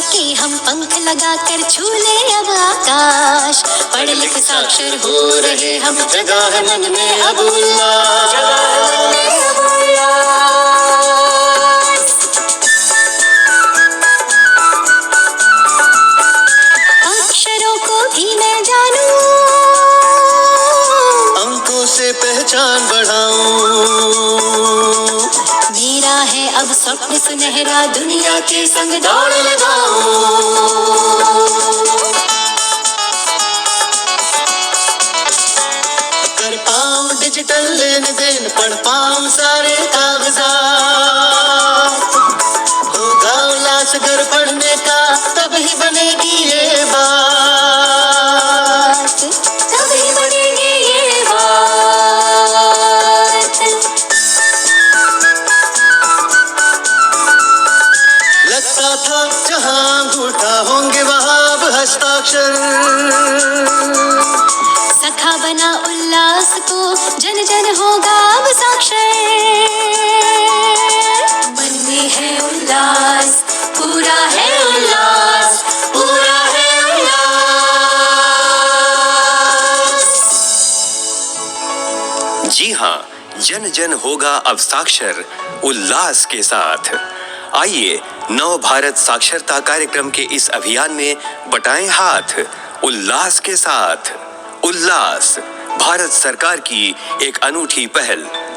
के हम पंख लगा लगाकर झूले अब आकाश। पढ़ लिख साक्षर हो रहे हम जगा है मन में अब उल्लास। है सपने सुनहरा दुनिया के संग दौड़ लगाओ। कर पाओ डिजिटल लेन देन पढ़ पाऊँ हस्ताक्षर सखा बना उल्लास को जन जन होगा अब साक्षर। मन में है उल्लास पूरा है उल्लास पूरा है उल्लास। जी हाँ जन जन होगा अब साक्षर उल्लास के साथ। आइए नव भारत साक्षरता कार्यक्रम के इस अभियान में बटाएँ हाथ, उल्लास के साथ। उल्लास, भारत सरकार की एक अनूठी पहल।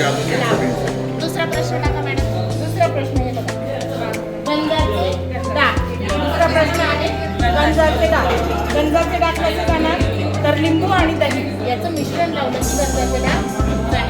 दुसरा प्रश्न टाका मॅडम. दुसरा प्रश्न हे बघा. गंजाचे डाग. दुसरा प्रश्न आहे गंजाचे डाग. गंजाचे डाग कसे जाणार? तर लिंबू आणि दही. याचं मिश्रण लावलं की गंजाचे डाग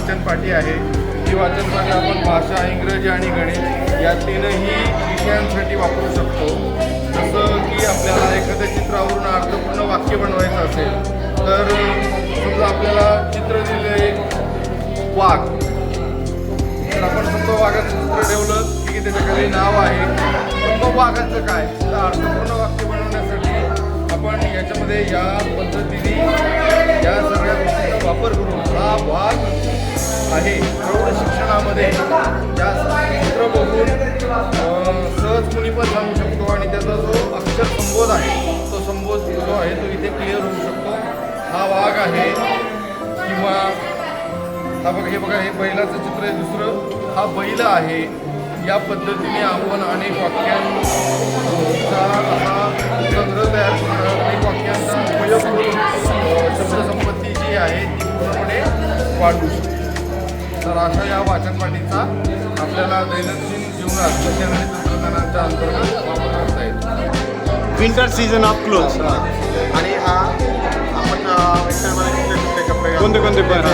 वाचन पाठी आहे. ही वाचन पाठी आपण भाषा इंग्रजी आणि गणित या तीनही विषयांसाठी वापरू शकतो. जसं की आपल्याला एखाद्या चित्रावरून अर्थपूर्ण वाक्य बनवायचं असेल तर समजा आपल्याला चित्र दिले वाघ. तर आपण समजा वाघाचं चित्र ठेवलं की त्याच्याकडे नाव आहे. पण मग वाघाचं काय? तर अर्थपूर्ण वाक्य बनवण्यासाठी आपण याच्यामध्ये या पद्धतीने या सगळ्या गोष्टींचा वापर करून हा वाघ आहे. प्रौढ शिक्षणामध्ये या चित्र बघून सहज कुणी पण सांगू शकतो आणि त्याचा जो अक्षर संबोध आहे तो संबोध जो आहे तो इथे क्लिअर होऊ शकतो. हा वाघ आहे किंवा हा बघा हे बघा हे बैलाचं चित्र आहे. दुसरं हा बैल आहे. या पद्धतीने आपण अनेक वाक्यांचा हा संग्रह तयार अनेक वाक्यांचा उपयोग करून शब्दसंपत्ती जी आहे ती पूर्णपणे वाढवू शकतो. तर अशा या वाचनपाठीचा आपल्याला दैनंदिन जीवनात विज्ञान आणि तंत्रज्ञानाच्या अंतर्गत वापर करता येतो विंटर सीझन ऑफ क्लोथ्स आणि हा आपण कुठले कपडे? कोणते कोणते पण?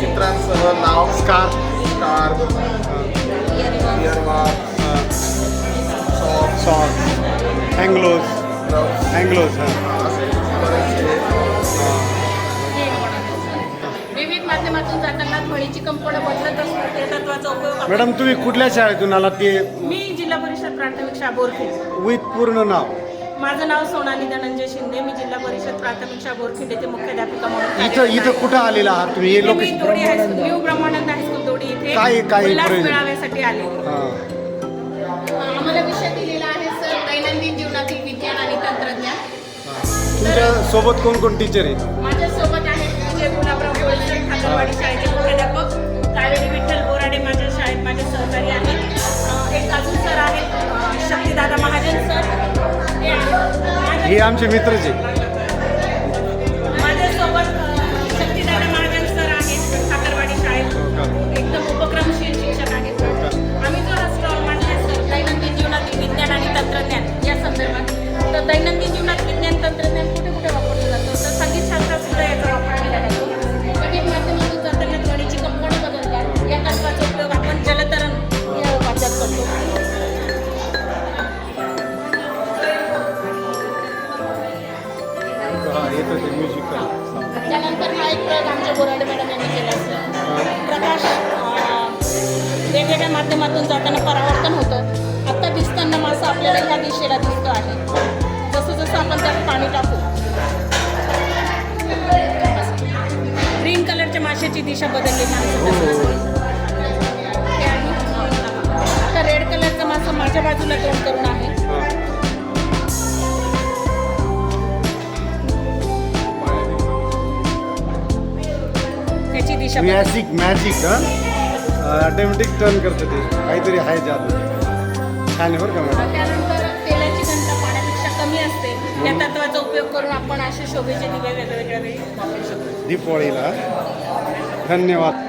चित्रांसह नाव? Scarf scarf earmark socks socks hand gloves gloves hand gloves हां. असे बरेचसे माध्यमातून जाताना ध्वनीची कंपनं बदलत तत्वाचा उपयोग आपण- मॅडम तुम्ही कुठल्या शाळेतून आलात? ते मी जिल्हा परिषद प्राथमिक शाळा बोरखेड. विथ पूर्ण नाव. माझं नाव सोनाली धनंजय शिंदे मी जिल्हा परिषद प्राथमिक शाळा बोरखेड येथे मुख्याध्यापिका म्हणून इथं कार्यरत इथं आहे. कुठं आलेला आहात तुम्ही? हे इथे मी location Dodi high school new Brahmanand high school Dodi इथे काय- काय उल्हास प्रयोजन? मेळाव्यासाठी आले हां. आम्हाला विषय दिलेला आहे सर दैनंदिन जीवनातील विज्ञान आणि तंत्रज्ञान. तुमच्यासोबत कोण कोण टीचर आहेत? माझ्यासोबत आहेत विजय गुलाबराव बोळसर खातरवाडी शाळेचे मुख्याध्यापक कावेरी विठ्ठल बोराडे माझ्या शाळेत माझे सहकारी आहेत. एक अजून सर आहेत शक्तिदादा महाजन सर. हे आमचे मित्रच माझ्यासोबत शक्तिदादा महाजन सर आहेत खातरवाडी शाळेत. एकदम उपक्रमशील शिक्षक आहेत. आम्ही जो हा स्टॉल सर दैनंदिन जीवनातील विज्ञान आणि तंत्रज्ञान या संदर्भात तर दैनंदिन येतं ते म्युझिक त्यानंतर हा एक प्रयोग आमच्या बोराडे मॅडम यांनी केला प्रकाश वेगवेगळ्या माध्यमातून जाताना परावर्तन होतं. आत्ता दिसताना मासा आपल्याला ह्या दिशेला दिसतो आहे. जसं जसं आपण त्यात पाणी टाकू ग्रीन कलरच्या माशाची दिशा बदललेली आहे आता रेड कलरचा मासा माझ्या बाजूला तोंड करून आहे दिशा मॅजिक मॅजिक ऑटोमॅटिक टर्न करतं ते. काहीतरी आहे जादू छान आहे बरं का मॅडम त्यानंतर तेलाची घनता पाण्यापेक्षा कमी असते. त्या तत्वाचा उपयोग करून आपण असे शोभेचे दिवे वेगवेगळ्या वेळी वापरू शकतो. दीपावळीला धन्यवाद.